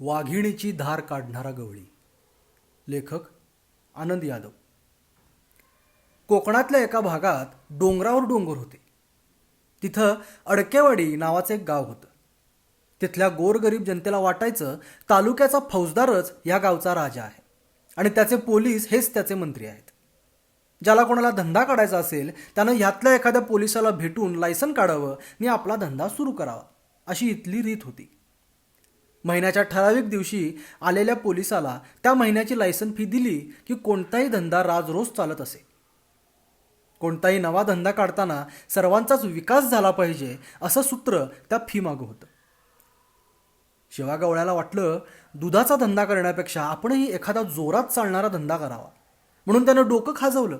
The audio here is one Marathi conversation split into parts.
वाघिणीची धार काढणारा गवळी. लेखक आनंद यादव. कोकणातल्या एका भागात डोंगरावर डोंगर होते. तिथं अडकेवाडी नावाचं एक गाव होतं. तिथल्या गोरगरीब जनतेला वाटायचं तालुक्याचा फौजदारच या गावचा राजा आहे आणि त्याचे पोलीस हेच त्याचे मंत्री आहेत. ज्याला कोणाला धंदा काढायचा असेल त्यानं ह्यातल्या एखाद्या पोलिसाला भेटून लायसन काढावं आणि आपला धंदा सुरू करावा अशी इथली रीत होती. महिन्याच्या ठराविक दिवशी आलेल्या पोलिसाला त्या महिन्याची लायसन फी दिली की कोणताही धंदा राजरोज चालत असे. कोणताही नवा धंदा काढताना सर्वांचाच विकास झाला पाहिजे असं सूत्र त्या फी मागं होतं. शिवागवळ्याला वाटलं दुधाचा धंदा करण्यापेक्षा आपणही एखादा जोरात चालणारा धंदा करावा. म्हणून त्यानं डोकं खाजवलं.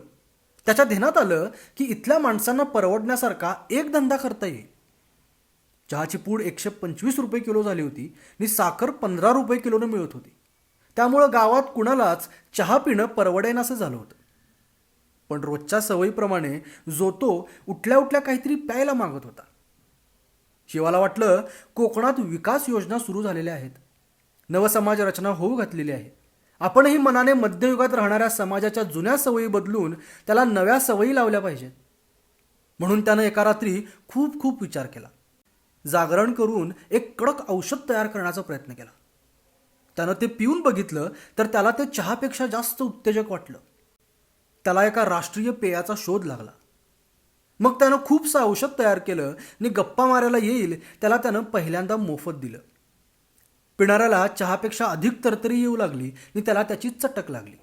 त्याच्या ध्यानात आलं की इथल्या माणसांना परवडण्यासारखा एक धंदा करता येईल. चहाची पूड एकशे पंचवीस रुपये किलो झाली होती आणि साखर पंधरा रुपये किलोनं मिळत होती. त्यामुळं गावात कुणालाच चहा पिणं परवडेनासं झालं होतं. पण रोजच्या सवयीप्रमाणे जो तो उठल्या उठल्या काहीतरी प्यायला मागत होता. शिवाला वाटलं कोकणात विकास योजना सुरू झालेल्या आहेत. नवसमाज रचना होऊ घातलेली आहे. आपणही मनाने मध्ययुगात राहणाऱ्या समाजाच्या जुन्या सवयी बदलून त्याला नव्या सवयी लावल्या पाहिजेत. म्हणून त्यानं एका रात्री खूप खूप विचार केला. जागरण करून एक कडक औषध तयार करण्याचा प्रयत्न केला. त्यानं ते पिऊन बघितलं तर त्याला ते चहापेक्षा जास्त उत्तेजक वाटलं. त्याला एका राष्ट्रीय पेयाचा शोध लागला. मग त्यानं खूपसं औषध तयार केलं आणि गप्पा मारायला येईल त्याला त्यानं पहिल्यांदा मोफत दिलं. पिणाऱ्याला चहापेक्षा अधिक तरतरी येऊ लागली आणि त्याला त्याची चटक लागली.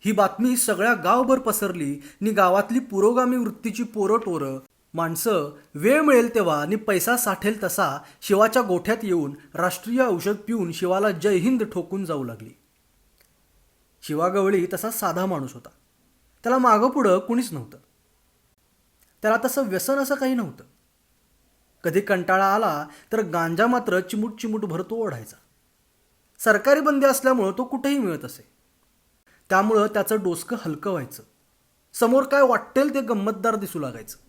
ही बातमी सगळ्या गावभर पसरली आणि गावातली पुरोगामी वृत्तीची पोरं टोरं माणसं वेळ मिळेल तेव्हा आणि पैसा साठेल तसा शिवाच्या गोठ्यात येऊन राष्ट्रीय औषध पिऊन शिवाला जय हिंद ठोकून जाऊ लागली. शिवा गवळी तसा साधा माणूस होता. त्याला मागं पुढं कुणीच नव्हतं. त्याला तसं व्यसन असं काही नव्हतं. कधी कंटाळा आला तर गांजा मात्र चिमूट चिमूट भरतो ओढायचा. सरकारी बंदी असल्यामुळं तो कुठेही मिळत असे. त्यामुळं त्याचं डोसकं हलकं व्हायचं. समोर काय वाटेल ते गंमतदार दिसू लागायचं.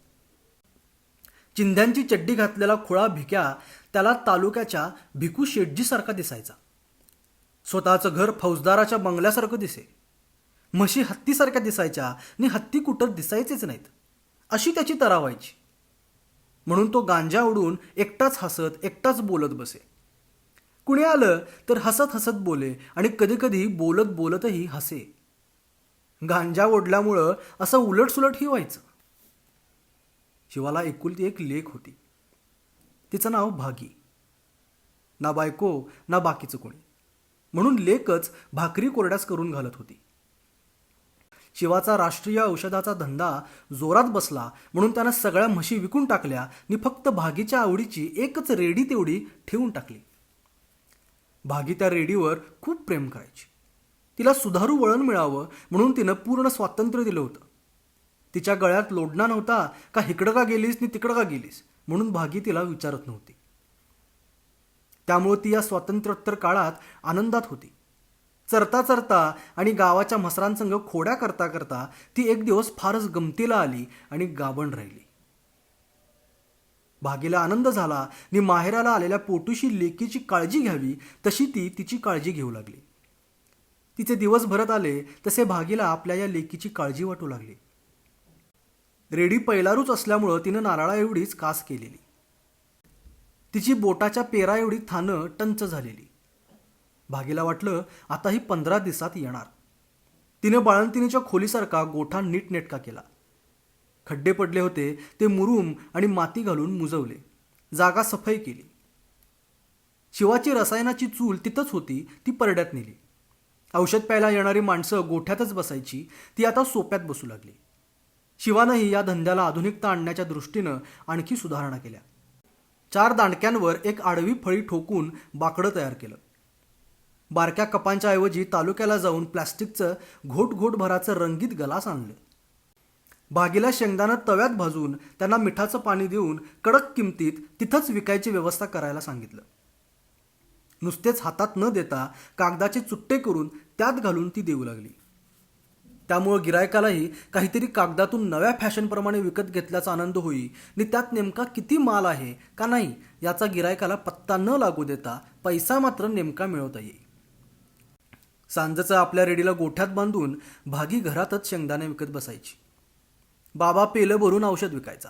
चिंध्यांची चड्डी घातलेला खुळा भिक्या त्याला तालुक्याच्या भिकू शेटजीसारखा दिसायचा. स्वतःचं घर फौजदाराच्या बंगल्यासारखं दिसे. म्हशी हत्तीसारख्या दिसायच्या आणि हत्ती कुठं दिसायचेच नाहीत. अशी त्याची तरा व्हायची. म्हणून तो गांजा उडून एकटाच हसत एकटाच बोलत बसे. कुणी आलं तर हसत हसत बोले आणि कधीकधी बोलत बोलतही हसे. गांजा ओढल्यामुळं असं उलटसुलटही व्हायचं. शिवाला एकुलती एक लेख होती. तिचं नाव भागी. ना बायको ना बाकीचं कोणी. म्हणून लेकच भाकरी कोरड्यास करून घालत होती. शिवाचा राष्ट्रीय औषधाचा धंदा जोरात बसला म्हणून त्यानं सगळ्या म्हशी विकून टाकल्या आणि फक्त भागीच्या आवडीची एकच रेडी तेवढी ठेवून टाकली. भागी त्या रेडीवर खूप प्रेम करायची. तिला सुधारू वळण मिळावं म्हणून तिनं पूर्ण स्वातंत्र्य दिलं होतं. तिच्या गळ्यात लोडणा नव्हता का इकडं का गेलीस नि तिकडं का गेलीस? म्हणून भागी तिला विचारत नव्हती. त्यामुळे ती या स्वातंत्र्योत्तर काळात आनंदात होती. चरता चरता आणि गावाच्या म्हसरांसंग खोड्या करता करता ती एक दिवस फारच गमतीला आली आणि गाबण राहिली. भागीला आनंद झाला आणि माहेराला आलेल्या पोटूशी लेकीची काळजी घ्यावी तशी ती तिची काळजी घेऊ लागली. तिचे दिवस भरत आले तसे भागीला आपल्या या लेकीची काळजी वाटू लागली. रेडी पैलारूच असल्यामुळं तिनं नारळा एवढीच कास केलेली. तिची बोटाच्या पेरा एवढी थानं टंच झालेली. भागीला वाटलं आता ही पंधरा दिवसात येणार. तिनं बाळंतिनीच्या खोलीसारखा गोठा नीटनेटका केला. खड्डे पडले होते ते मुरूम आणि माती घालून मुजवले. जागा सफाई केली. शिवाची रसायनाची चूल तिथंच होती ती परड्यात नेली. औषध प्यायला येणारी माणसं गोठ्यातच बसायची ती आता सोप्यात बसू लागली. शिवानंही या धंद्याला आधुनिकता आणण्याच्या दृष्टीनं आणखी सुधारणा केल्या. चार दांडक्यांवर एक आडवी फळी ठोकून बाकडं तयार केलं. बारक्या कपांच्या ऐवजी तालुक्याला जाऊन प्लॅस्टिकचं घोट घोट भराचं रंगीत गलास आणलं. भागीला शेंगदाणं तव्यात भाजून त्यांना मिठाचं पाणी देऊन कडक किमतीत तिथंच विकायची व्यवस्था करायला सांगितलं. नुसतेच हातात न देता कागदाचे चुट्टे करून त्यात घालून ती देऊ लागली. त्यामुळं गिरायकालाही काहीतरी कागदातून नव्या फॅशनप्रमाणे विकत घेतल्याचा आनंद होई. आणि त्यात नेमका किती माल आहे का नाही याचा गिरायकाला पत्ता न लागू देता पैसा मात्र नेमका मिळवता येईल सांजचं आपल्या रेडीला गोठ्यात बांधून भागी घरातच शेंगदाणे विकत बसायची. बाबा पेलं भरून औषध विकायचा.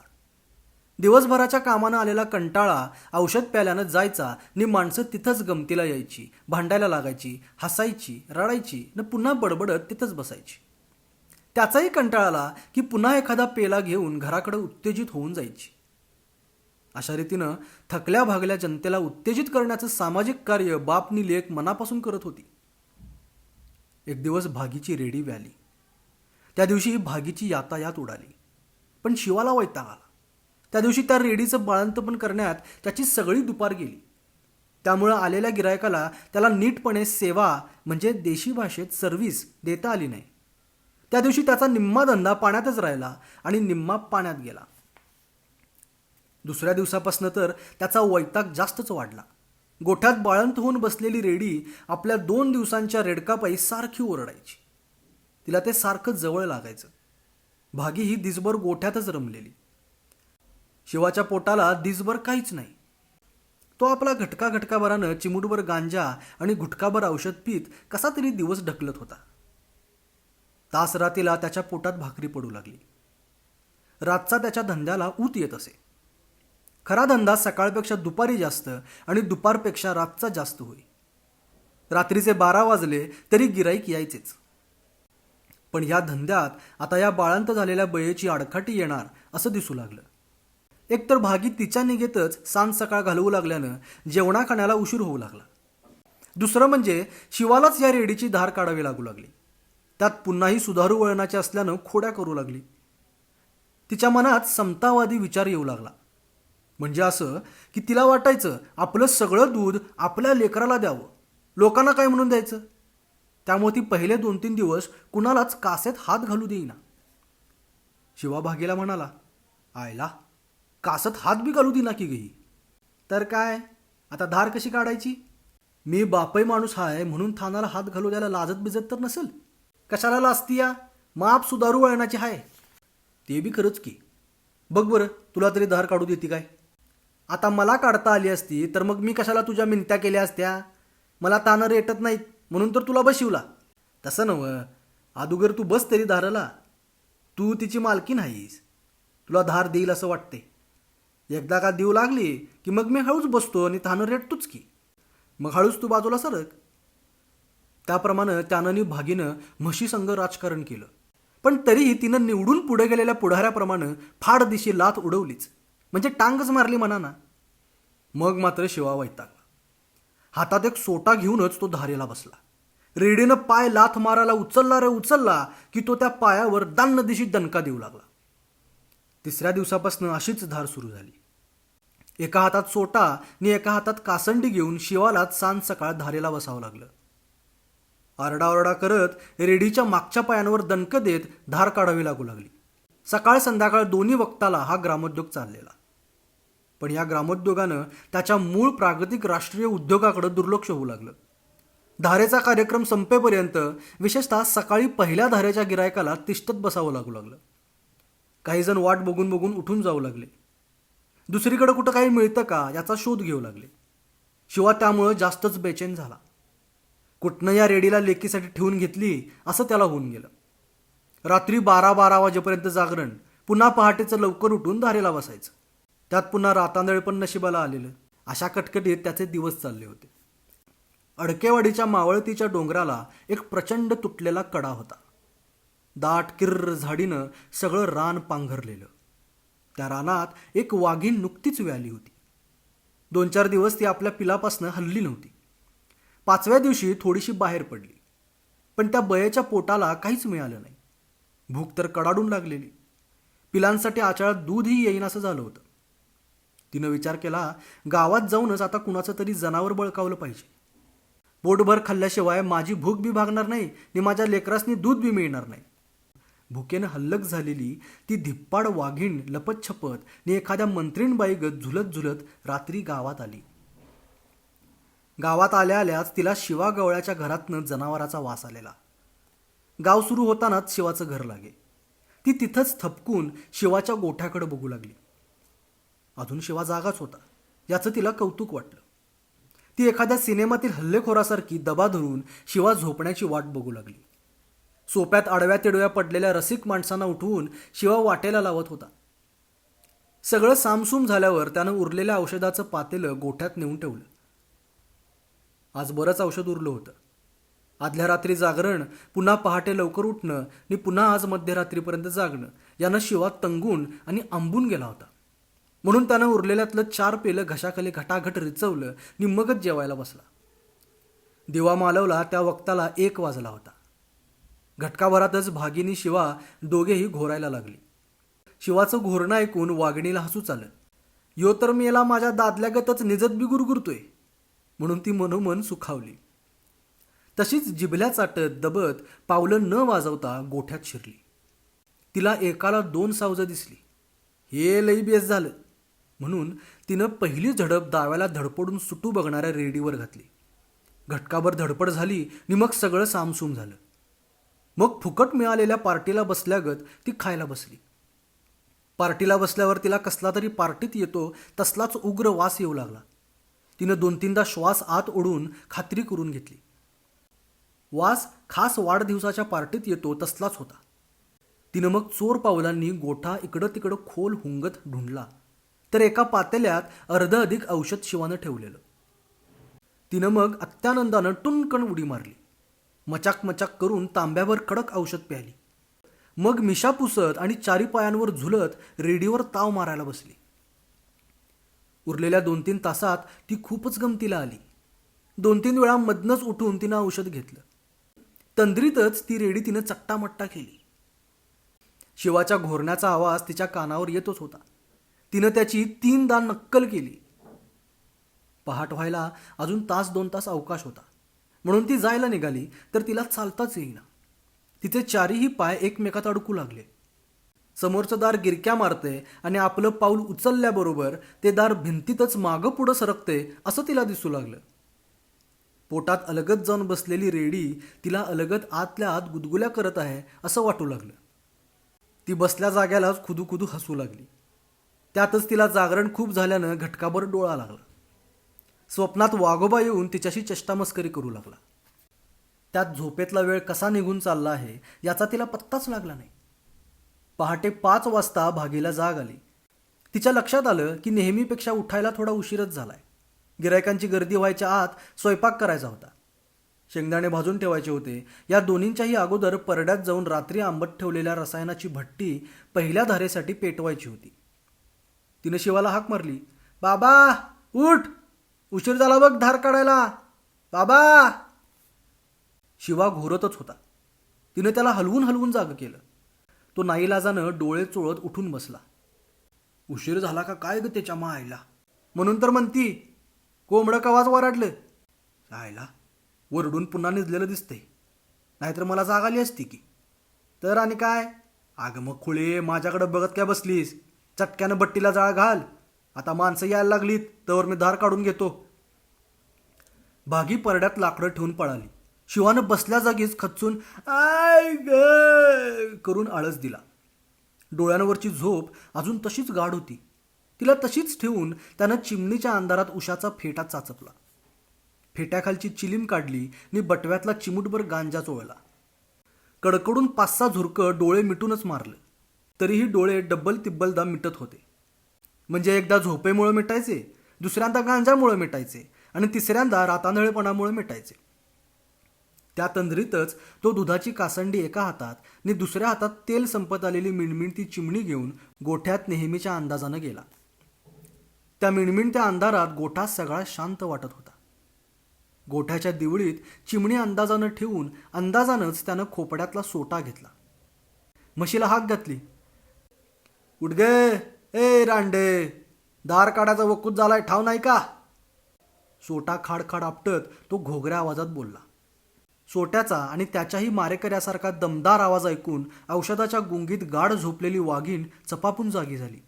दिवसभराच्या कामानं आलेला कंटाळा औषध प्याल्यानं जायचा नि माणसं तिथंच गमतीला यायची भांडायला लागायची हसायची रडायची न पुन्हा बडबडत तिथंच बसायची. त्याचाही कंटाळाला की पुन्हा एखादा पेला घेऊन घराकडे उत्तेजित होऊन जायची. अशा रीतीनं थकल्या भागल्या जनतेला उत्तेजित करण्याचं सामाजिक कार्य बापनी लेख मनापासून करत होती. एक दिवस भागीची रेडी व्याली. त्या दिवशी भागीची यातायात उडाली. पण शिवाला वैताग आला. त्या दिवशी त्या रेडीचं बाळंतपण करण्यात त्याची सगळी दुपार गेली. त्यामुळं आलेल्या गिरायकाला त्याला नीटपणे सेवा म्हणजे देशी भाषेत सर्व्हिस देता आली नाही. त्या दिवशी त्याचा निम्मा धंदा पाण्यातच राहिला आणि निम्मा पाण्यात गेला. दुसऱ्या दिवसापासून तर त्याचा वैताग जास्तच वाढला. गोठ्यात बाळंत होऊन बसलेली रेडी आपल्या दोन दिवसांच्या रेडकापाई सारखी ओरडायची. तिला ते सारखं जवळ लागायचं. भागी ही दिसभर गोठ्यातच रमलेली. शिवाच्या पोटाला दिसभर काहीच नाही. तो आपला घटका घटकाभरानं चिमुटभर गांजा आणि घुटकाभर औषध पीत कसा तरी दिवस ढकलत होता. तासरातीला त्याच्या पोटात भाकरी पडू लागली. रातचा त्याच्या धंद्याला ऊत येत असे. खरा धंदा सकाळपेक्षा दुपारी जास्त आणि दुपारपेक्षा रातचा जास्त होई रात्रीचे बारा वाजले तरी गिराईक यायचेच. पण या धंद्यात आता या बाळांत झालेल्या बयेची आडखाटी येणार असं दिसू लागलं. एकतर भागी तिच्या निगेतच सांज सकाळ घालवू लागल्यानं जेवणा खाण्याला उशीर होऊ लागला. दुसरं म्हणजे शिवालाच या रेडीची धार काढावी लागू लागली. त्यात पुन्हाही सुधारू वळणाच्या असल्यानं खोड्या करू लागली. तिच्या मनात समतावादी विचार येऊ लागला. म्हणजे असं की तिला वाटायचं आपलं सगळं दूध आपल्या लेकराला द्यावं. लोकांना काय म्हणून द्यायचं? त्यामुळे ती पहिले दोन तीन दिवस कुणालाच कासेत हात घालू देईना. शिवा भागेला म्हणाला आयला कासत हात बी घालू देईना की गई तर काय? आता धार कशी काढायची? मी बापई माणूस आहे म्हणून थानाला हात घालू द्यायला लाजत बिजत तर नसेल? कशाला लाजती या माप सुधारू वळणाची हाय. ते बी खरंच की. बघ बरं तुला तरी धार काढू देते काय? आता मला काढता आली असती तर मग मी कशाला तुझ्या मिनत्या केल्या असत्या? मला तानं रेटत नाहीत म्हणून तर तुला बशिवला. तसं नवं अदुगर तू बस तरी धारला. तू तिची मालकी नाहीस तुला धार देईल असं वाटते एकदा का देऊ लागली की मग मी हळूच बसतो आणि तानं रेटतोच की. मग हळूच तू बाजूला सरक. त्याप्रमाणे त्यानं भागीनं म्हशीसंग राजकारण केलं. पण तरीही तिनं निवडून पुढे गेलेल्या पुढाऱ्याप्रमाणे फाड दिशी लाथ उडवलीच. म्हणजे टांगच मारली म्हणा ना मग मात्र शिवा वैतागला. हातात एक सोटा घेऊनच तो धारेला बसला. रेडीनं पाय लाथ मारायला उचलला रे उचलला की तो त्या पायावर दान्न दिशी दणका देऊ लागला. तिसऱ्या दिवसापासून अशीच धार सुरू झाली. एका हातात सोटा आणि एका हातात कासंडी घेऊन शिवालाच सांज सकाळ धारेला बसावं लागलं. आरडाओरडा करत रेडीच्या मागच्या पायांवर दणकं देत धार काढावी लागू लागली. सकाळ संध्याकाळ दोन्ही वक्ताला हा ग्रामोद्योग चाललेला. पण या ग्रामोद्योगानं त्याच्या मूळ प्रागतिक राष्ट्रीय उद्योगाकडे दुर्लक्ष होऊ लागलं. धारेचा कार्यक्रम संपेपर्यंत विशेषतः सकाळी पहिल्या धारेच्या गिरायकाला तिष्ठत बसावं लागू लागलं. काही जण वाट बघून बघून उठून जाऊ लागले. दुसरीकडे कुठं काही मिळतं का याचा शोध घेऊ लागले. शिवा त्यामुळं जास्तच बेचैन झाला. कुठनं या रेडीला लेकीसाठी ठेवून घेतली असं त्याला होऊन गेलं. रात्री बारा बारा वाजेपर्यंत जागरण पुन्हा पहाटेचं लवकर उठून धारेला बसायचं. त्यात पुन्हा रातांदळ पण नशिबाला आलेलं. अशा कटकटीत त्याचे दिवस चालले होते. अडकेवाडीच्या मावळतीच्या डोंगराला एक प्रचंड तुटलेला कडा होता. दाट किर्र झाडीनं सगळं रान पांघरलेलं. त्या रानात एक वाघीण नुकतीच व्याली होती. दोन चार दिवस ती आपल्या पिलापासनं हल्ली नव्हती. पाचव्या दिवशी थोडीशी बाहेर पडली. पण त्या बयाच्या पोटाला काहीच मिळालं नाही. भूक तर कडाडून लागलेली. पिलांसाठी आचाळात दूधही येईन असं झालं होतं. तिनं विचार केला गावात जाऊनच आता कुणाचं तरी जनावर बळकावलं पाहिजे. पोटभर खाल्ल्याशिवाय माझी भूक बी भागणार नाही आणि माझ्या लेकरासनी दूध बी मिळणार नाही. भुकेनं हल्लक झालेली ती धिप्पाड वाघीण लपतछपत आणि एखाद्या मंत्रीणबाईगत झुलत झुलत रात्री गावात आली. गावात आल्या आल्याच तिला शिवा गवळ्याच्या घरातनं जनावराचा वास आलेला. गाव सुरू होतानाच शिवाचं घर लागे. ती तिथंच थपकून शिवाच्या गोठ्याकडे बघू लागली. अजून शिवा जागाच होता याचं तिला कौतुक वाटलं. ती एखाद्या सिनेमातील हल्लेखोरासारखी दबा धरून शिवा झोपण्याची वाट बघू लागली. सोप्यात आडव्या तिडव्या पडलेल्या रसिक माणसांना उठवून शिवा वाटेला लावत होता. सगळं सामसूम झाल्यावर त्यानं उरलेल्या औषधाचं पातेलं गोठ्यात नेऊन ठेवलं. आज बरंच औषध उरलं होतं. आदल्या रात्री जागरण पुन्हा पहाटे लवकर उठणं आणि पुन्हा आज मध्यरात्रीपर्यंत जागणं यानं शिवा तंगून आणि आंबून गेला होता. म्हणून त्यानं उरलेल्यातलं चार पेलं घशाखाली घटाघट रिचवलं आणि मगच जेवायला बसला. दिवा मालवला त्या वक्ताला एक वाजला होता. घटकाभरातच भागिनी शिवा दोघेही घोरायला लागली. शिवाचं घोरणं ऐकून वाघिणीला हसूच आलं यो तर मेला माझ्या दादल्यागतच निजत बिगुरगुरतोय. म्हणून ती मनोमन सुखावली. तशीच जिभल्या चाटत दबत पावलं न वाजवता गोठ्यात शिरली. तिला एकाला दोन सावजं दिसली. हे लई बेस झालं म्हणून तिनं पहिली झडप दाव्याला धडपडून सुटू बघणाऱ्या रेडीवर घातली. घटकाभर धडपड झाली आणि मग सगळं सामसूम झालं. मग फुकट मिळालेल्या पार्टीला बसल्यागत ती खायला बसली. पार्टीला बसल्यावर तिला कसला तरी पार्टीत येतो तसलाच उग्र वास येऊ लागला. तिनं दोन तीनदा श्वास आत ओढून खात्री करून घेतली. वास खास वाढदिवसाच्या पार्टीत येतो तसलाच होता. तिनं मग चोर पावलांनी गोठा इकडं तिकडं खोल हुंगत ढुंढला. तर एका पातेल्यात अर्ध अधिक औषध शिवानं ठेवलेलं. तिनं मग अत्यानंदानं टुनकण उडी मारली. मचाक मचाक करून तांब्यावर कडक औषध प्याली मग मिशा पुसत आणि चारी पायांवर झुलत रेडीवर ताव मारायला बसली. उरलेल्या दोन तीन तासात ती खूपच गमतीला आली. दोन तीन वेळा मधनच उठून तिनं औषध घेतलं. तंद्रीतच ती रेडी तिनं चट्टामट्टा केली. शिवाच्या घोरण्याचा आवाज तिच्या कानावर येतोच होता. तिनं त्याची तीनदा नक्कल केली. पहाट व्हायला अजून तास दोन तास अवकाश होता. म्हणून ती जायला निघाली तर तिला चालताच येईना. तिचे चारीही पाय एकमेकात अडकू लागले. समोरचं दार गिरक्या मारते आणि आपलं पाऊल उचलल्याबरोबर ते दार भिंतीतच मागं पुढं सरकते असं तिला दिसू लागलं. पोटात अलगत जाऊन बसलेली रेडी तिला अलगत आतल्या आत गुदगुल्या करत आहे असं वाटू लागलं. ती बसल्या जाग्यालाच खुदू खुदू हसू लागली. त्यातच तिला जागरण खूप झाल्यानं घटकाभर डोळा लागला. स्वप्नात वाघोबा येऊन तिच्याशी चेष्टामस्करी करू लागला. त्यात झोपेतला वेळ कसा निघून चालला आहे याचा तिला पत्ताच लागला नाही. पहाटे पाच वाजता भागीला जाग आली. तिच्या लक्षात आलं की नेहमीपेक्षा उठायला थोडा उशीरच झालाय. गिरायकांची गर्दी व्हायच्या आत स्वयंपाक करायचा होता. शेंगदाणे भाजून ठेवायचे होते. या दोन्हींच्याही अगोदर परड्यात जाऊन रात्री आंबट ठेवलेल्या रसायनाची भट्टी पहिल्या धारेसाठी पेटवायची होती. तिनं शिवाला हाक मारली बाबा उठ! उशीर झाला बघ धार काढायला. बाबा. शिवा घोरतच होता. तिनं त्याला हलवून हलवून जाग केलं. तो नाईलाजानं डोळे चोळत उठून बसला. उशीर झाला का काय ग त्याच्या मायला म्हणून तर म्हणती कोंबडं कवाच वराडलं आयला वरडून पुन्हा निजलेलं दिसतंय. नाहीतर मला जाग आली असती की. तर आणि काय? अगं मग खुळे माझ्याकडं बघत काय बसलीस? चटक्यानं बट्टीला जाळ घाल. आता माणसं यायला लागलीत तर मी धार काढून घेतो. भागी परड्यात लाकडं ठेवून पळाली. शिवानं बसल्या जागीच खचून आय ग करून आळस दिला. डोळ्यांवरची झोप अजून तशीच गाढ होती. तिला तशीच ठेवून त्यानं चिमणीच्या अंधारात उशाचा फेटा चाचपला. फेट्याखालची चिलीम काढली आणि बटव्यातला चिमूटभर गांजा चोळला. कडकडून पाच सहा झुरकं डोळे मिटूनच मारलं. तरीही डोळे डब्बल तिब्बलदा मिटत होते. म्हणजे एकदा झोपेमुळे मिटायचे दुसऱ्यांदा गांजामुळे मिटायचे आणि तिसऱ्यांदा रातांधळेपणामुळे मिटायचे. त्या तंद्रीतच तो दुधाची कासंडी एका हातात आणि दुसऱ्या हातात तेल संपत आलेली मिणमिणती चिमणी घेऊन गोठ्यात नेहमीच्या अंदाजानं गेला. त्या मिणमिणत्या अंधारात गोठा सगळा शांत वाटत होता. गोठ्याच्या दिवळीत चिमणी अंदाजानं ठेवून अंदाजानंच त्यानं खोपड्यातला सोटा घेतला. म्हशीला हाक घातली. उडगे ए रांडे दार काढायचा वकूत झालाय ठाव नाही का? सोटा खाडखाड आपटत तो घोगऱ्या आवाजात बोलला. सोट्याचा आणि त्याच्याही मारेकऱ्यासारखा दमदार आवाज ऐकून औषधाच्या गुंगीत गाढ झोपलेली वाघीण चपापून जागी झाली.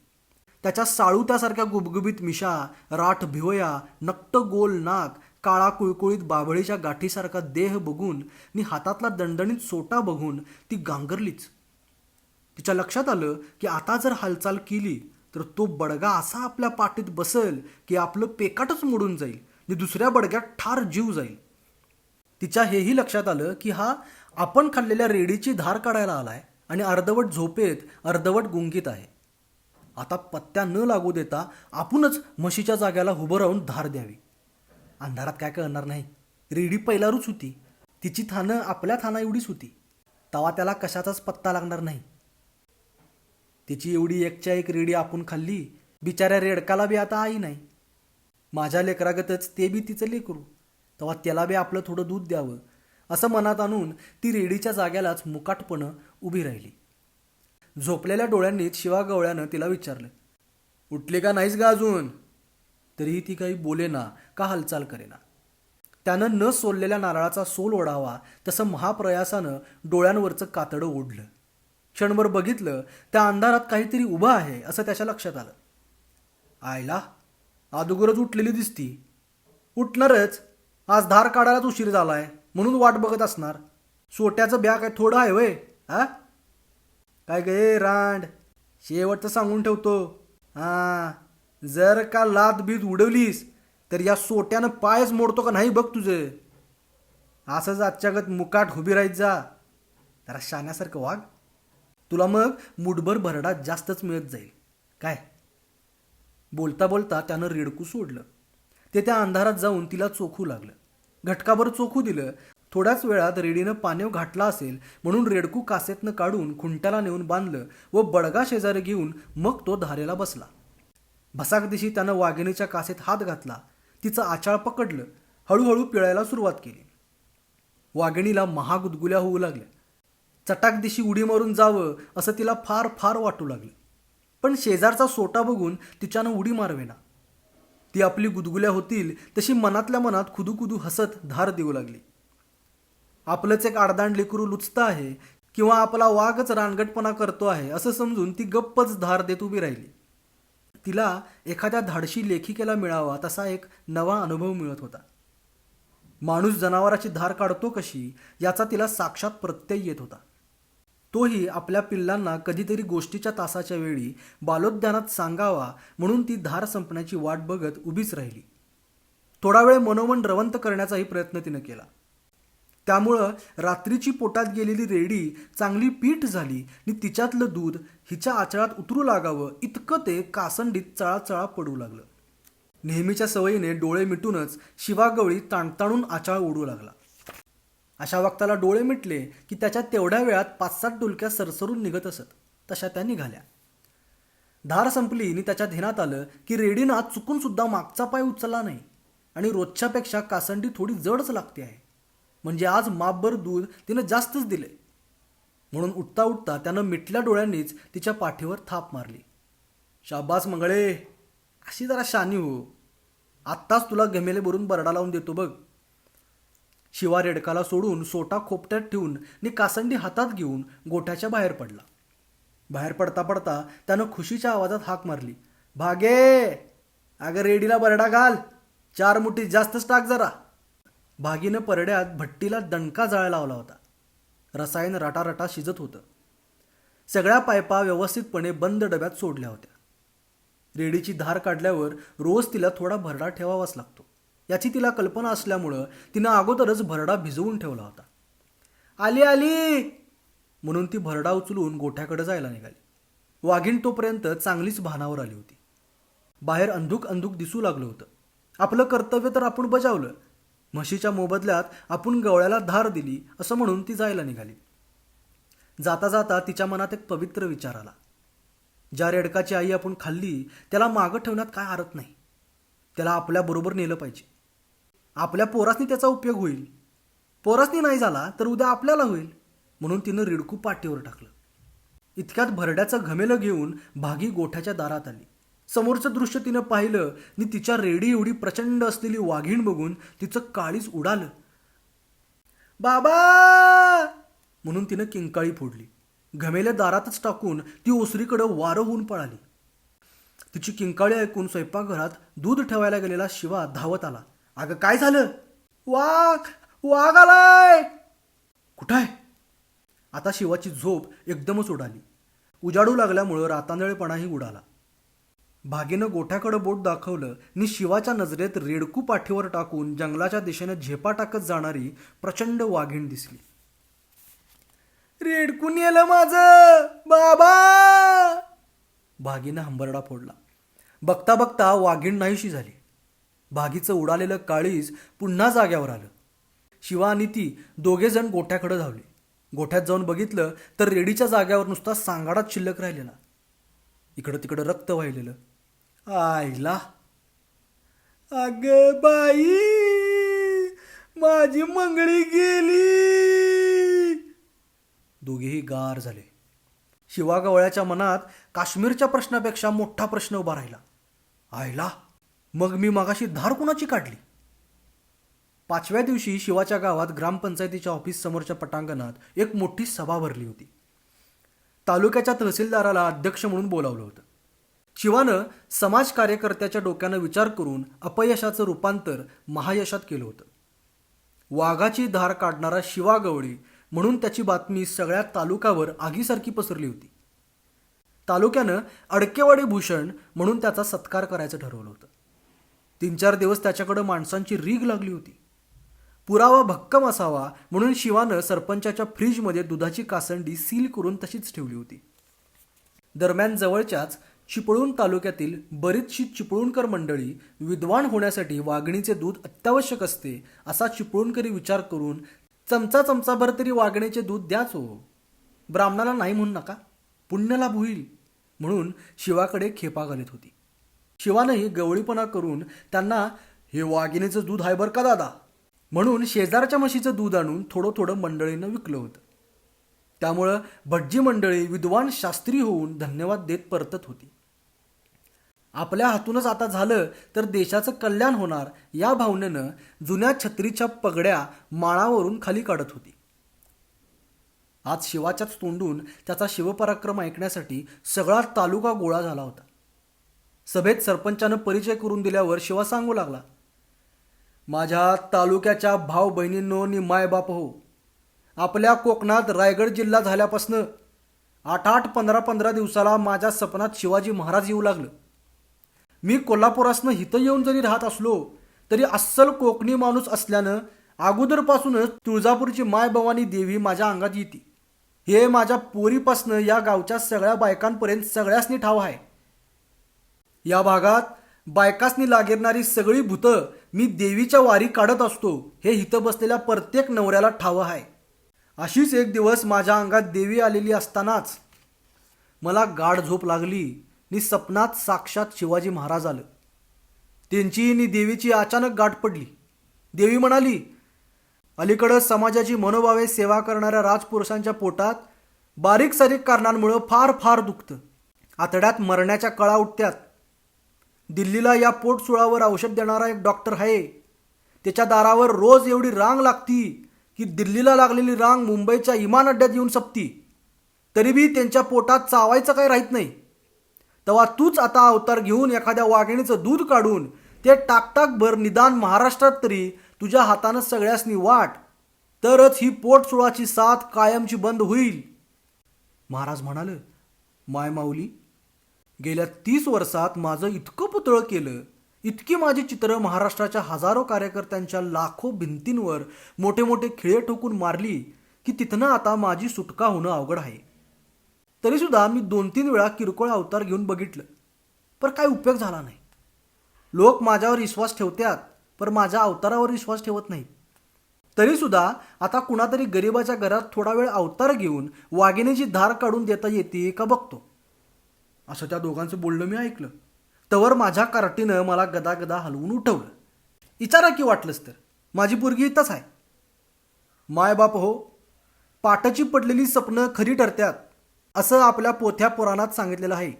त्याच्या साळूत्यासारख्या गुबगुबीत मिशा राठ भिवया नक्ट गोल नाक काळा कुळकुळीत बाभळीच्या गाठीसारखा देह बघून आणि हातातला दणदणीत सोटा बघून ती गांगरलीच. तिच्या लक्षात आलं की आता जर हालचाल केली तर तो बडगा असा आपल्या पाठीत बसेल की आपलं पेकाटच मोडून जाईल आणि दुसऱ्या बडग्यात ठार जीव जाईल. तिच्या हेही लक्षात आलं की हा आपण खाल्लेल्या रेडीची धार काढायला आलाय आणि अर्धवट झोपेत अर्धवट गुंगीत आहे. आता पत्त्या न लागू देता आपणच म्हशीच्या जाग्याला उभं राहून धार द्यावी. अंधारात काय कळणार नाही. रेडी पहिलारूच होती. तिची थानं आपल्या थाना एवढीच होती. तवा त्याला कशाचाच पत्ता लागणार नाही. तिची एवढी एकच्या एक रेडी आपण खाल्ली बिचाऱ्या रेडकाला बी आता आई नाही. माझ्या लेकरागतच ते बी तिचं लेकरू. तेव्हा त्याला बी आपलं थोडं दूध द्यावं असं मनात आणून ती रेडीच्या जाग्यालाच मुकाटपणं उभी राहिली. झोपलेल्या डोळ्यांनीच शिवागवळ्यानं तिला विचारलं उठले का नाहीस का अजून? तरीही ती काही बोलेना का हालचाल करेना. त्यानं न सोललेल्या नारळाचा सोल ओढावा तसं महाप्रयासानं डोळ्यांवरचं कातडं ओढलं. क्षणभर बघितलं त्या अंधारात काहीतरी उभं आहे असं त्याच्या लक्षात आलं. आयला अदोगरच उठलेली दिसती. उठणारच? आज धार काढायलाच उशीर झालाय. म्हणून वाट बघत असणार. सोट्याचं ब्या काय थोडं आहे वय हा? काय गे रांड. शेवटचं सांगून ठेवतो. हा जर का लात बीत उडवलीस तर या सोट्यानं पायच मोडतो का नाही बघ तुझं. असंच आजच्यागत मुकाट उभी राहीत जा. जरा शाण्यासारखं वाघ तुला मग मुठभर भरडा जास्तच मिळत जाईल. काय? बोलता बोलता त्यानं रेडकू सोडलं. ते त्या अंधारात जाऊन तिला चोखू लागलं. घटकाभर चोखू दिलं. थोड्याच वेळात रेडीनं पाण्याव घातला असेल म्हणून रेडकू कासेतनं काढून खुंट्याला नेऊन बांधलं व बडगा शेजारी घेऊन मग तो धारेला बसला. भसाक दिशी त्यानं वाघिणीच्या कासेत हात घातला. तिचं आचाळ पकडलं. हळूहळू पिळायला सुरुवात केली. वाघिणीला महागुदगुल्या होऊ लागल्या. चटाक दिशी उडी मारून जावं असं तिला फार फार वाटू लागलं. पण शेजारचा सोटा बघून तिच्यानं उडी मारवेना. ती आपली गुदगुल्या होतील तशी मनातल्या मनात खुदूखुदू हसत धार देऊ लागली. आपलंच एक आडदांड लेकरू लुचतं आहे किंवा आपला वाघच रानगटपणा करतो आहे असं समजून ती गप्पच धार देत उभी राहिली. तिला एखाद्या धाडशी लेखिकेला मिळावा तसा एक नवा अनुभव मिळत होता. माणूस जनावराची धार काढतो कशी याचा तिला साक्षात प्रत्यय येत होता. तोही आपल्या पिल्लांना कधीतरी गोष्टीच्या तासाच्या वेळी बालोद्यानात सांगावा म्हणून ती धार संपण्याची वाट बघत उभीच राहिली. थोडा वेळ मनोमन रवंत करण्याचाही प्रयत्न तिनं केला. त्यामुळं रात्रीची पोटात गेलेली रेडी चांगली पीठ झाली आणि तिच्यातलं दूध हिच्या आचळात उतरू लागावं इतकं ते कासंडीत चळाचळा पडू लागलं. नेहमीच्या सवयीने डोळे मिटूनच शिवागवळी ताणताणून आचाळ उडू लागला. अशा वक्ताला डोळे मिटले की त्याच्या तेवढ्या वेळात पाच सात डुलक्या सरसरून निघत असत. तशा त्या निघाल्या. धार संपली आणि त्याच्या ध्यानात आलं की रेडीना चुकून सुद्धा मागचा पाय उचलला नाही आणि रोजच्यापेक्षा कासंडी थोडी जडच लागते आहे. म्हणजे आज मापभर दूध तिनं जास्तच दिले म्हणून उठता उठता त्यानं मिटल्या डोळ्यांनीच तिच्या पाठीवर थाप मारली. शाबास मंगळे! अशी जरा शानी हो. आत्ताच तुला गमेले भरून बरडा लावून देतो बघ. शिवा रेडकाला सोडून सोटा खोपट्यात ठेवून नि कासंडी हातात घेऊन गोठ्याच्या बाहेर पडला. बाहेर पडता पडता त्यानं खुशीच्या आवाजात हाक मारली. भागे! अगं रेडीला बरडा घाल. चार मुठी जास्तच टाक जरा. भागीनं परड्यात भट्टीला दणका जाळा लावला होता. रसायन रटारटा शिजत होतं. सगळ्या पायपा व्यवस्थितपणे बंद डब्यात सोडल्या होत्या. रेडीची धार काढल्यावर रोज तिला थोडा भरडा ठेवावाच लागतो. याची तिला कल्पना असल्यामुळं तिनं अगोदरच भरडा भिजवून ठेवला होता. आली आली! म्हणून ती भरडा उचलून गोठ्याकडे जायला निघाली. वाघीण तोपर्यंत चांगलीच भानावर आली होती. बाहेर अंधुक अंधुक दिसू लागलं होतं. आपलं कर्तव्य तर आपण बजावलं. म्हशीच्या मोबदल्यात आपण गवळ्याला धार दिली असं म्हणून ती जायला निघाली. जाता जाता तिच्या मनात एक पवित्र विचार आला. ज्या रेडकाची आई आपण खाल्ली त्याला मागं ठेवण्यात काय हरत नाही. त्याला आपल्याबरोबर नेलं पाहिजे. आपल्या पोरासनी त्याचा उपयोग होईल. पोरासनी नाही झाला तर उद्या आपल्याला होईल. म्हणून तिनं रिडकू पाठीवर टाकलं. इतक्यात भरड्याचं घमेलं घेऊन भागी गोठ्याच्या दारात आली. समोरचं दृश्य तिनं पाहिलं आणि तिच्या रेडी एवढी प्रचंड असलेली वाघीण बघून तिचं काळीच उडालं. बाबा! म्हणून तिनं किंकाळी फोडली. घमेल्या दारातच टाकून ती ओसरीकडं वारं होऊन पळाली. तिची किंकाळी ऐकून स्वयंपाकघरात दूध ठेवायला गेलेला शिवा धावत आला. अगं काय झालं? वाघ वाघ आलाय! कुठं आहे आता शिवाची झोप एकदमच उडाली. उजाडू लागल्यामुळं रातांदळेपणाही उडाला. भागीनं गोठ्याकडं बोट दाखवलं नि शिवाच्या नजरेत रेडकू पाठीवर टाकून जंगलाच्या दिशेनं झेपा टाकत जाणारी प्रचंड वाघीण दिसली. रेडकून येलं माझं! बाबा! भागीनं हंबरडा फोडला. बघता बघता वाघीण नाहीशी झाली. भागीचं उडालेलं काळीज पुन्हा जाग्यावर आलं. शिवा आणि ती दोघेजण गोठ्याकडे धावले. गोठ्यात जाऊन बघितलं तर रेडीच्या जाग्यावर नुसता सांगाडाच शिल्लक राहिलेला. इकडं तिकडं रक्त वाहिलेलं. आईला. अग बाई माझी मंगळी गेली. दोघेही गार झाले. शिवागवळ्याच्या मनात काश्मीरच्या प्रश्नापेक्षा मोठा प्रश्न उभा राहिला. आयला मग मी मागाशी धार कुणाची काढली? पाचव्या दिवशी शिवाच्या गावात ग्रामपंचायतीच्या ऑफिस समोरच्या पटांगणात एक मोठी सभा भरली होती. तालुक्याच्या तहसीलदाराला अध्यक्ष म्हणून बोलावलं होतं. शिवानं समाज कार्यकर्त्याच्या डोक्यानं विचार करून अपयशाचं रूपांतर महायशात केलं होतं. वाघाची धार काढणारा शिवा गवळी म्हणून त्याची बातमी सगळ्या तालुक्यावर आगीसारखी पसरली होती. तालुक्यानं अडकेवाडी भूषण म्हणून त्याचा सत्कार करायचं ठरवलं होतं. तीन चार दिवस त्याच्याकडं माणसांची रीग लागली होती. पुरावा भक्कम असावा म्हणून शिवानं सरपंचाच्या फ्रीजमध्ये दुधाची कासंडी सील करून तशीच ठेवली होती. दरम्यान जवळच्याच चिपळूण तालुक्यातील बरीचशी चिपळूणकर मंडळी विद्वान होण्यासाठी वागणीचे दूध अत्यावश्यक असते असा चिपळूणकरी विचार करून चमचा चमचाभर तरी वागणीचे दूध द्याच हो. ब्राह्मणाला नाही म्हणू नका. पुण्यलाभ होईल. म्हणून शिवाकडे खेपा घालत होती. शिवानंही गवळीपणा करून त्यांना हे वाघिणीचं दूध आहे बरं का दादा? म्हणून शेजारच्या म्हशीचं दूध आणून थोडं थोडं मंडळीनं विकलं होतं. त्यामुळं भटजी मंडळी विद्वान शास्त्री होऊन धन्यवाद देत परतत होती. आपल्या हातूनच आता झालं तर देशाचं कल्याण होणार या भावनेनं जुन्या छत्रीच्या पगड्या माळावरून खाली काढत होती. आज शिवाच्याच तोंडून त्याचा शिवपराक्रम ऐकण्यासाठी सगळा तालुका गोळा झाला होता. सभेत सरपंचानं परिचय करून दिल्यावर शिवा सांगू लागला माझ्या तालुक्याच्या भाव बहिणींनो नि मायबाप हो. आपल्या कोकणात रायगड जिल्हा झाल्यापासनं आठ आठ पंधरा पंधरा दिवसाला माझ्या सपनात शिवाजी महाराज येऊ लागलं. मी कोल्हापुरासनं इथं येऊन जरी राहत असलो तरी अस्सल कोकणी माणूस असल्यानं अगोदरपासूनच तुळजापूरची माय भवानी देवी माझ्या अंगात येते. हे माझ्या पोरीपासनं या गावच्या सगळ्या बायकांपर्यंत सगळ्यासनी ठाव आहे. या भागात बायकासनी लागेरणारी सगळी भूतं मी देवीच्या वारी काढत असतो हे इथं बसलेल्या प्रत्येक नवऱ्याला ठावं आहे. अशीच एक दिवस माझ्या अंगात देवी आलेली असतानाच मला गाढ झोप लागली नि सपनात साक्षात शिवाजी महाराज आलं. त्यांची नि देवीची अचानक गाठ पडली. देवी म्हणाली अलीकडं समाजाची मनोभावे सेवा करणाऱ्या राजपुरुषांच्या पोटात बारीक सारीक कारणांमुळं फार फार दुखतं. आतड्यात मरण्याच्या कळा उठत्यात. दिल्लीला या पोटसुळावर औषध देणारा एक डॉक्टर आहे. त्याच्या दारावर रोज एवढी रांग लागती की दिल्लीला लागलेली रांग मुंबईच्या इमान अड्ड्यात येऊन सपती. तरी बी त्यांच्या पोटात चावायचं काही राहत नाही. तेव्हा तूच आता अवतार घेऊन एखाद्या वाघिणीचं दूध काढून ते टाकटाकभर निदान महाराष्ट्रात तरी तुझ्या हातानं सगळ्यासनी वाट. तरच ही पोटसुळाची साथ कायमची बंद होईल. महाराज म्हणाल माय माऊली गेल्या तीस वर्षात माझं इतकं पुतळं केलं इतकी माझी चित्रं महाराष्ट्राच्या हजारो कार्यकर्त्यांच्या लाखो भिंतींवर मोठे मोठे खिळे ठोकून मारली की तिथनं आता माझी सुटका होणं अवघड आहे. तरीसुद्धा मी दोन तीन वेळा किरकोळ अवतार घेऊन बघितलं पर काय उपयोग झाला नाही. लोक माझ्यावर विश्वास ठेवतात पर माझ्या अवतारावर विश्वास ठेवत नाहीत. तरीसुद्धा आता कुणातरी गरिबाच्या घरात थोडा वेळ अवतार घेऊन वाघिणीची धार काढून देता येते का बघतो? असं त्या दोघांचं बोलणं मी ऐकलं. तवर माझ्या कार्टीनं मला गदा गदा हलवून उठवलं. विचारा की वाटलंच तर? माझी पोरगी इथंच आहे. मायबाप हो पाटाची पडलेली सपनं खरी ठरत्यात असं आपल्या पोथ्या पुराणात सांगितलेलं आहे.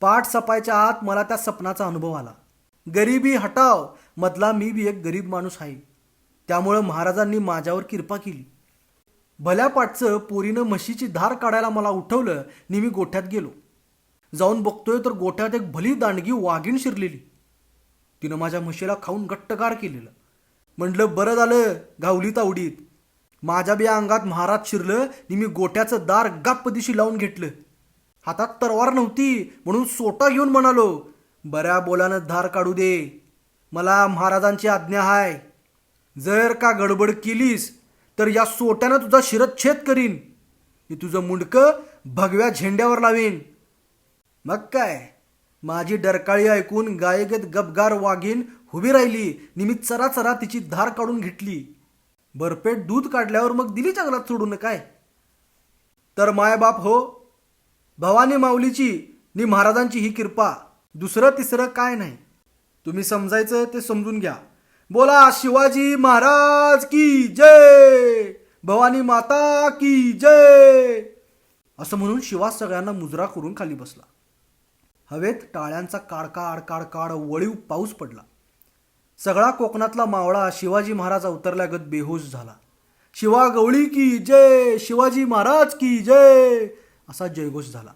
पाठ सपायच्या आत मला त्या सपनाचा अनुभव आला. गरिबी हटाव मधला मी बी एक गरीब माणूस आहे. त्यामुळं महाराजांनी माझ्यावर कृपा केली. भल्या पाठचं पोरीनं म्हशीची धार काढायला मला उठवलं नि मी गोठ्यात गेलो. जाऊन बघतोय तर गोठ्यात एक भली दांडगी वाघीण शिरलेली. तिनं माझ्या म्हशीला खाऊन गट्टगार केलेलं. म्हटलं बरं झालं घावली तावडीत. माझ्या बी अंगात महाराज शिरलं नि मी गोट्याचं दार गप्प दिशी लावून घेतलं. हातात तरवार नव्हती म्हणून सोटा घेऊन म्हणालो बऱ्या बोलानं धार काढू दे. मला महाराजांची आज्ञा हाय. जर का गडबड केलीस तर या सोट्यानं तुझा शिरच्छेद करीन. मी तुझं मुंडकं भगव्या झेंड्यावर लावीन. मग काय? माझी डरकाळी ऐकून गायगेत गपगार वाघीण उभी राहिली. निमित चरा चरा तिची धार काढून घेतली. बरपेट दूध काढल्यावर मग दिली जंगलात सोडून काय? तर मायबाप हो भवानी माऊलीची नि महाराजांची ही कृपा दुसरं तिसरं काय नाही. तुम्ही समजायचं ते समजून घ्या. बोला शिवाजी महाराज की जय! भवानी माता की जय! असं म्हणून शिवा सगळ्यांना मुजरा करून खाली बसला. हवेत टाळ्यांचा काडकाड काडकाड वळीव पाऊस पडला. सगळा कोकणातला मावळा शिवाजी महाराज अवतरल्यागत बेहोश झाला. शिवा गवळी की जय शिवाजी महाराज की जय असा जयघोष झाला.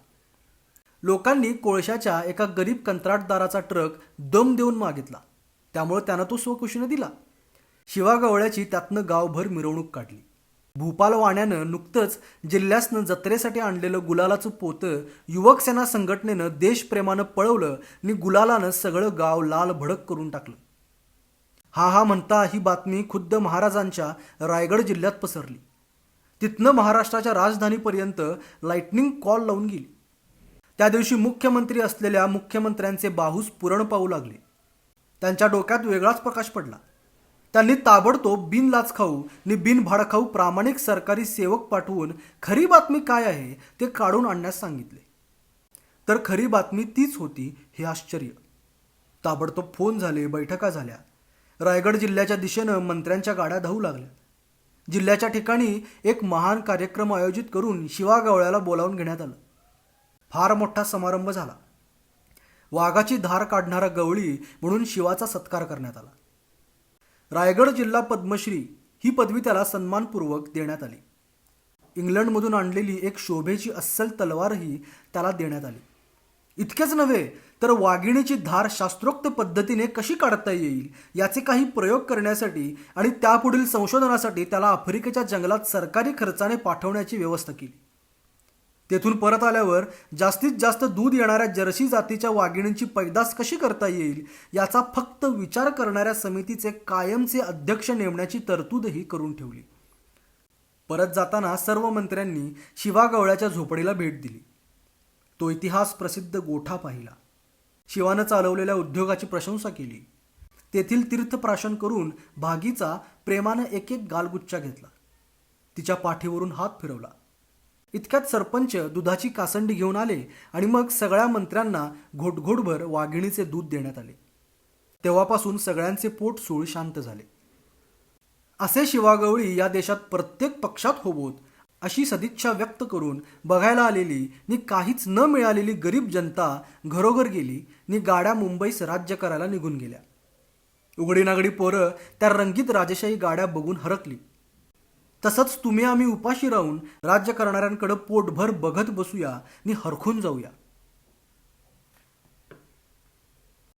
लोकांनी कोळशाच्या एका गरीब कंत्राटदाराचा ट्रक दम देऊन मागितला. त्यामुळे त्यानं तो स्वकुशीनं दिला. शिवा गवळ्याची त्यातनं गावभर मिरवणूक काढली. भूपाल वाण्यानं नुकतंच जिल्ह्यासनं जत्रेसाठी आणलेलं गुलालाचं पोतं युवक सेना संघटनेनं देशप्रेमानं पळवलं आणि गुलालानं सगळं गाव लाल भडक करून टाकलं. हा हा म्हणता ही बातमी खुद्द महाराजांच्या रायगड जिल्ह्यात पसरली. तिथनं महाराष्ट्राच्या राजधानीपर्यंत लाईटनिंग कॉल लावून गेली. त्या दिवशी मुख्यमंत्री असलेल्या मुख्यमंत्र्यांचे बाहूस पुरण पाहू लागले. त्यांच्या डोक्यात वेगळाच प्रकाश पडला. त्यांनी ताबडतोब बिन लाच खाऊ नि बिन प्रामाणिक सरकारी सेवक पाठवून खरी बातमी काय आहे ते काढून आणण्यास सांगितले. तर खरी बातमी तीच होती हे आश्चर्य. ताबडतोब फोन झाले बैठका झाल्या. रायगड जिल्ह्याच्या दिशेनं मंत्र्यांच्या गाड्या धावू लागल्या. जिल्ह्याच्या ठिकाणी एक महान कार्यक्रम आयोजित करून शिवा गवळ्याला बोलावून घेण्यात आलं. फार मोठा समारंभ झाला. वाघाची धार काढणारा गवळी म्हणून शिवाचा सत्कार करण्यात आला. रायगड जिल्हा पद्मश्री ही पदवी त्याला सन्मानपूर्वक देण्यात आली. इंग्लंडमधून आणलेली एक शोभेची अस्सल तलवारही त्याला देण्यात आली. इतकेच नव्हे तर वाघिणीची धार शास्त्रोक्त पद्धतीने कशी काढता येईल याचे काही प्रयोग करण्यासाठी आणि त्यापुढील संशोधनासाठी त्याला आफ्रिकेच्या जंगलात सरकारी खर्चाने पाठवण्याची व्यवस्था केली. तेथून परत आल्यावर जास्तीत जास्त दूध येणाऱ्या जर्सी जातीच्या वाघिणींची पैदास कशी करता येईल याचा फक्त विचार करणाऱ्या समितीचे कायमचे अध्यक्ष नेमण्याची तरतूदही करून ठेवली. परत जाताना सर्व मंत्र्यांनी शिवा गवळ्याच्या झोपडीला भेट दिली. तो इतिहास प्रसिद्ध गोठा पाहिला. शिवानं चालवलेल्या उद्योगाची प्रशंसा केली. तेथील तीर्थप्राशन करून भागीचा प्रेमानं एक एक गालगुच्छा घेतला. तिच्या पाठीवरून हात फिरवला. इतक्यात सरपंच दुधाची कासंडी घेऊन आले आणि मग सगळ्या मंत्र्यांना घोटघोटभर वाघिणीचे दूध देण्यात आले. तेव्हापासून सगळ्यांचे पोट सूळ शांत झाले. असे शिवागवळी या देशात प्रत्येक पक्षात होबोत अशी सदिच्छा व्यक्त करून बघायला आलेली नि काहीच न मिळालेली गरीब जनता घरोघर गेली नि गाड्या मुंबईस राज्य करायला निघून गेल्या. उघडीनागडी पोरं त्या रंगीत राजेशाही गाड्या बघून हरकली. तसंच तुम्ही आम्ही उपाशी राहून राज्य करणाऱ्यांकडं पोटभर बघत बसूया आणि हरखून जाऊया.